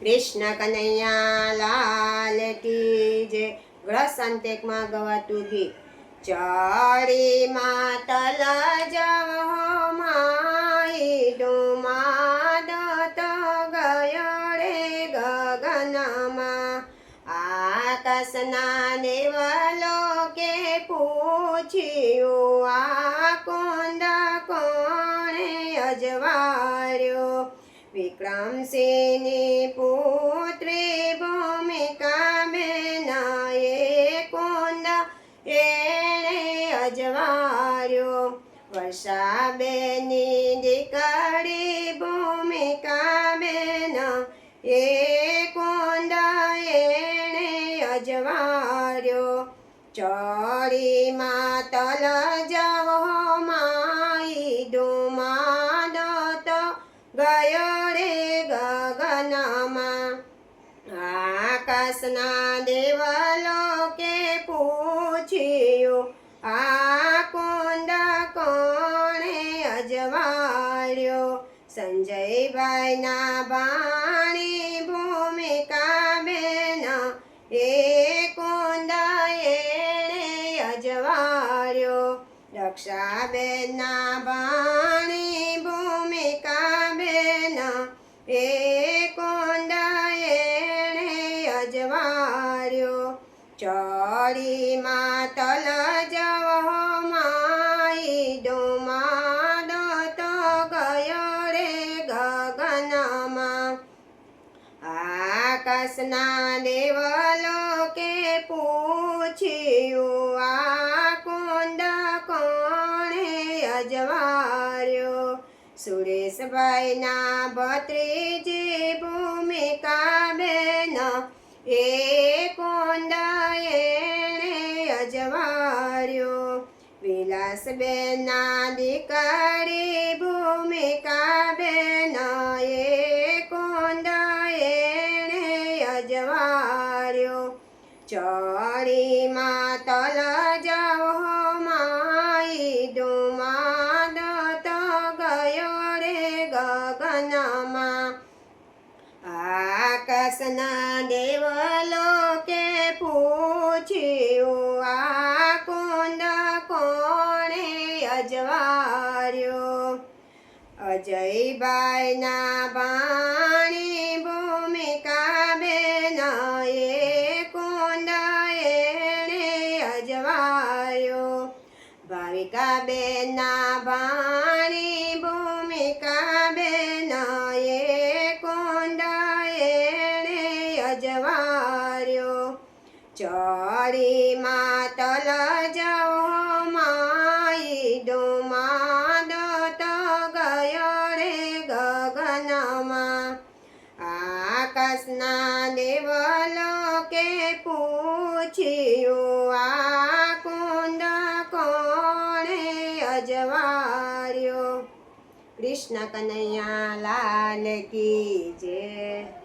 કૃષ્ણ કનૈયા લાલ કી જય. ગ્રસંતેકમાં ગવાતું ઘી. ચરી માતલ જવો માઈ ડુમાદ તો ગયો રે ગગનમાં. આકાશના દેવલો કે પૂછ્યું, આ કુંદ કોણે અજવાર્યો? વિક્રમસિંહની પુત્રી ભૂમિકા બેન એ કુંદ એણે અજવાર્યો. વર્ષાબેની દીકરી ભૂમિકા બેન એ કુંદ એણે અજવાર્યો. ચોરીમાં તલ જવો ગયો રે ગગનમાં આકાશના દેવલો કે પૂછ્યું, આ કુંડ કોણે અજવાળ્યો? સંજયભાઈના બાણી ભૂમિકા બેન, એ કુંડ એણે અજવાળ્યો? રક્ષાબેનના બાણી અજવાળ્યો ચડી માતલ જવો માઈ ડોમાડો ગયો રે ગગનમાં. આકાશના દેવલો કે પૂછ્યું, આ કુંડ કોણે અજવાર્યો? સુરેશભાઈના ભત્રીજી એ કુંદ એણે અજવાર્યો વિલાસબેનના દીકરી ભૂમિકા બેન એ કુંદ એણે અજવાર્યો. ચડી દેવલો કે પૂછ્યું, આ કુંદ કોણે અજવાર્યો? અજયભાઈના બાણી ભૂમિકા બેન એ કુંદ એણે અજવાર્યો? ભાવિકા બેના બાણી અજવાર્યો ચડી માતલ જાઓ માઈ ડુમાદ તો ગયો રે ગગનમાં. આકાશના દેવલો કે પૂછ્યું, આ કુંદ કોણે અજવાર્યો? કૃષ્ણ કનૈયા લાલ કી જય.